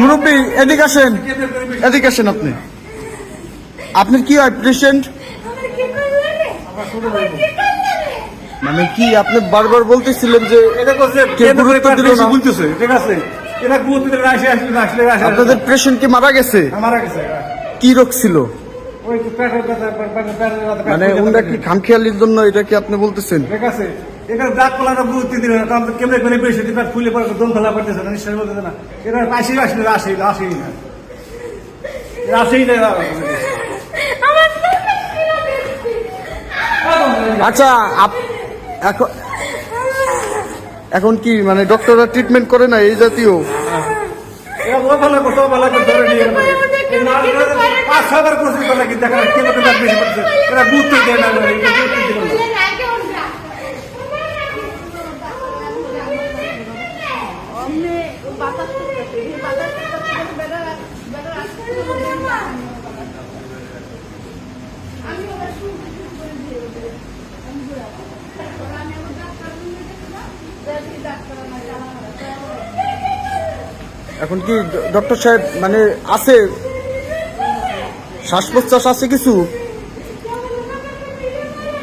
মুরব্বী এদিকে আসেন। এদিকে আসেন আপনি। কি হয় মানে কি আপনি বারবার বলতেছিলেন যে আপনাদের পেশেন্ট কি মারা গেছে? কি রোগ ছিল? মানে ওনারা কি খামখেয়ালির জন্য এটা কি আপনি বলতেছেন? ঠিক আছে। এখানে কলাটা দিলে না কারণ কেমনে করে বেশি দিবে ফুলে পরে দম ফেলা করতেছে না নিঃশ্বাস বলতেছে না। এটা আসেই আচ্ছা আপ- এখন এখন কি মানে ডক্টররা ট্রিটমেন্ট করে না এই জাতীয়? এরা ভালো করছে ও ভালো করে ধরে নিয়ে গেল পাঁচ ছবার করছে বলে কি দেখা কেন বেশি করছে। এরা গুরুত্ব দেয় না এখন কি ডক্টর সাহেব মানে আছে শ্বাস প্রশ্বাস আছে কিছু?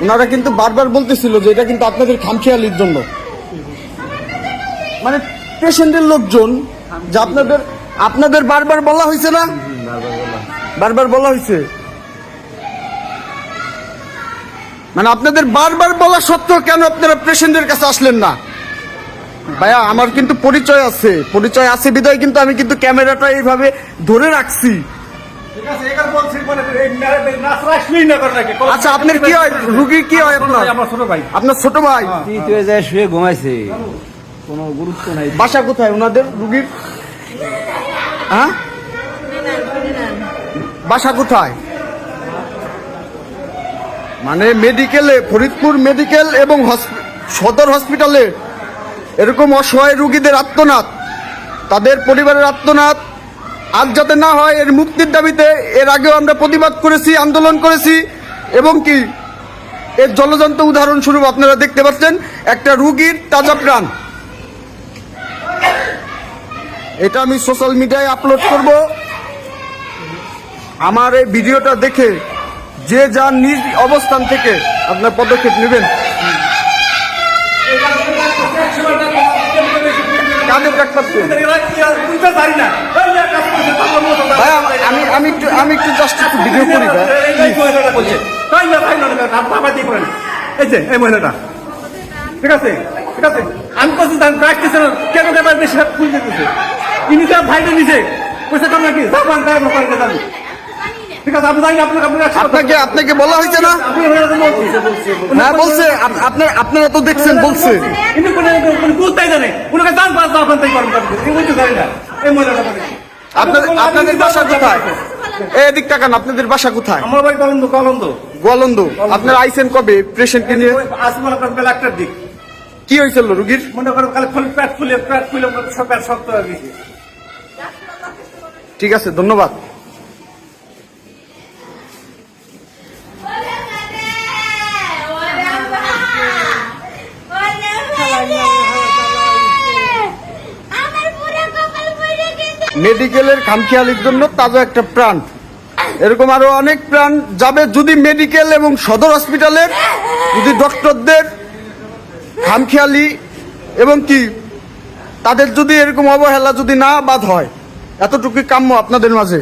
ওনারা কিন্তু বারবার বলতেছিল যে এটা কিন্তু আপনাদের খামখেয়ালির জন্য। মানে পেশেন্টের লোকজন যে আপনাদের আপনাদের বারবার বলা হয়েছে না? বারবার বলা হয়েছে। মানে আপনাদের বারবার বলা সত্ত্বেও কেন আপনারা পেশেন্টের কাছে আসলেন না? ভাইয়া, আমার কিন্তু পরিচয় আছে। পরিচয় আছে বিদায়, কিন্তু আমি কিন্তু ক্যামেরাটা এইভাবে ধরে রাখছি। আচ্ছা আপনার কি হয়? রুগীর কি হয় আপনার? আমার ছোট ভাই। আপনার ছোট ভাই? তৃতীয় যায় শুয়ে ঘুমাইছে। কোনো গুরুত্ব নাই। বাসা কোথায় ওনাদের রুগীর? হ্যাঁ? বাসা কোথায়? মানে মেডিকেলে ফরিদপুর মেডিকেল এবং সদর হসপিটালে এরকম অসহায় রুগীদের আত্মনাদ তাদের পরিবারের আত্মনাদ আর যাতে না হয় এর মুক্তির দাবিতে এর আগেও আমরা প্রতিবাদ করেছি, আন্দোলন করেছি, এবং কি এর জলজন্ত উদাহরণস্বরূপ আপনারা দেখতে পাচ্ছেন, একটা রুগীর তাজা প্রাণ। এটা আমি সোশ্যাল মিডিয়ায় আপলোড করব। আমার এই ভিডিওটা দেখে যে যার নিজ অবস্থান থেকে আপনার পদক্ষেপ নেবেন। ডাক্তার তো? ভাই আম- আমি আমি একটু আমি একটু জাস্ট একটু ভিডিও করি এই যে এই মহিলাটা ঠিক আছে? ঠিক আছে? আমি বলছি তার প্র্যাকটিস কেন কেন বেশি ফুল দিতেছে ইনি তার ভাইটা নিছে পয়সা কম নাকি জাপান তাই কেন ঠিক আছে আপনি জানি আপনাকে আপনাকে আপনাকে আপনাকে বলা হয়েছে না আপনি হয়ে যাবেন বলছি হ্যাঁ বলছে আপনার আপনারা তো দেখছেন বলছে কিন্তু কোনো কোনো গুরুত্বই জানে উনাকে দান পাস দাও তাই করবেন এই বলতে জানি না এই মহিলাটা আপনাদের আপনাদের বাসা কোথায় এদিক টাকান আপনাদের বাসা কোথায় আমার বাড়ি কলন্দ কলন্দ গোয়ালন্দ আপনারা আইসেন কবে পেশেন্টকে নিয়ে আসমান আপনার বেলা একটার দিক কি হয়েছিল রুগীর মনে করেন কালে ফুল পেট ফুলে সব শক্ত হয়ে গেছে ঠিক আছে ধন্যবাদ মেডিকেলের খামখেয়ালির জন্য তাজা একটা প্রাণ। এরকম আরও অনেক প্রাণ যাবে যদি মেডিকেল এবং সদর হসপিটালের, যদি ডক্টরদের খামখেয়ালি এবং কি তাদের যদি এরকম অবহেলা যদি না বাদ হয় এতটুকু কাম্য আপনাদের মাঝে।